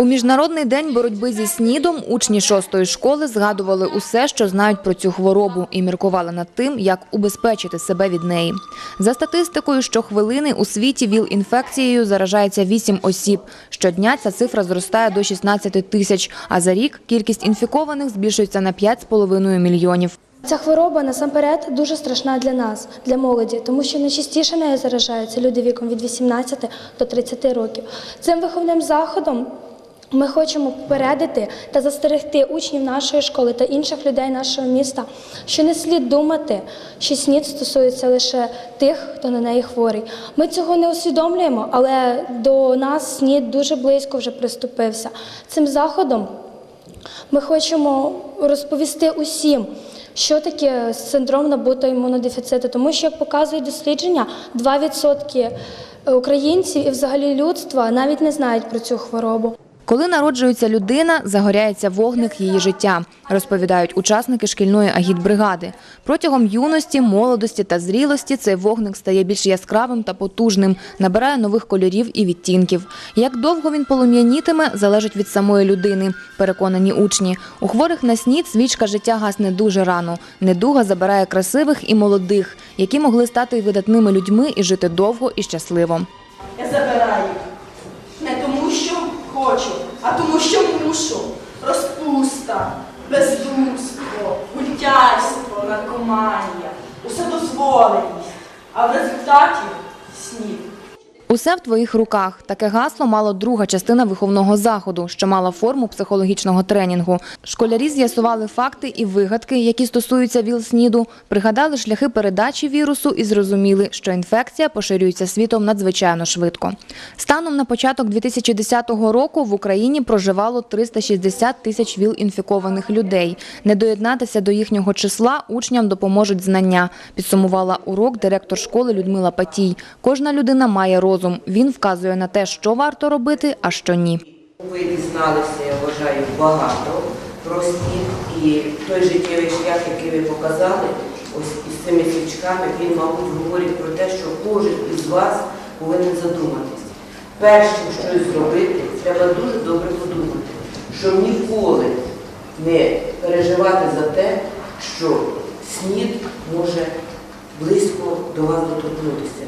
У міжнародний день боротьби зі снідом учні шостої школи згадували усе, що знають про цю хворобу, і міркували над тим, як убезпечити себе від неї. За статистикою, щохвилини у світі ВІЛ-інфекцією заражається 8 осіб. Щодня ця цифра зростає до 16 тисяч, а за рік кількість інфікованих збільшується на 5,5 мільйонів. Ця хвороба насамперед дуже страшна для нас, для молоді, тому що найчастіше нею заражаються люди віком від 18 до 30 років. Цим виховним заходом ми хочемо попередити та застерегти учнів нашої школи та інших людей нашого міста, що не слід думати, що снід стосується лише тих, хто на неї хворий. Ми цього не усвідомлюємо, але до нас снід дуже близько вже приступився. Цим заходом ми хочемо розповісти усім, що таке синдром набутого імунодефіциту, тому що, як показують дослідження, 2% українців і взагалі людства навіть не знають про цю хворобу. Коли народжується людина, загоряється вогник її життя, розповідають учасники шкільної агітбригади. Протягом юності, молодості та зрілості цей вогник стає більш яскравим та потужним, набирає нових кольорів і відтінків. Як довго він полум'янітиме, залежить від самої людини, переконані учні. У хворих на снід свічка життя гасне дуже рано. Недуга забирає красивих і молодих, які могли стати видатними людьми і жити довго і щасливо. Я забираю не тому, що хочу, а тому, що мушу. Розпуста, бездумство, гультярство, наркоманія, уседозволеність, а в результаті снід. Усе в твоїх руках. Таке гасло мало друга частина виховного заходу, що мала форму психологічного тренінгу. Школярі з'ясували факти і вигадки, які стосуються ВІЛ-СНІДу, пригадали шляхи передачі вірусу і зрозуміли, що інфекція поширюється світом надзвичайно швидко. Станом на початок 2010 року в Україні проживало 360 тисяч ВІЛ-інфікованих людей. Не доєднатися до їхнього числа учням допоможуть знання, підсумувала урок директор школи Людмила Патій. Кожна людина має розум. Він вказує на те, що варто робити, а що ні. Ви дізналися, я вважаю, багато про снід і той життєвий шлях, який ви показали, ось із цими свічками, він, мабуть, говорить про те, що кожен із вас повинен задуматись. Першим щось зробити, треба дуже добре подумати, щоб ніколи не переживати за те, що снід може близько до вас доторкнутися.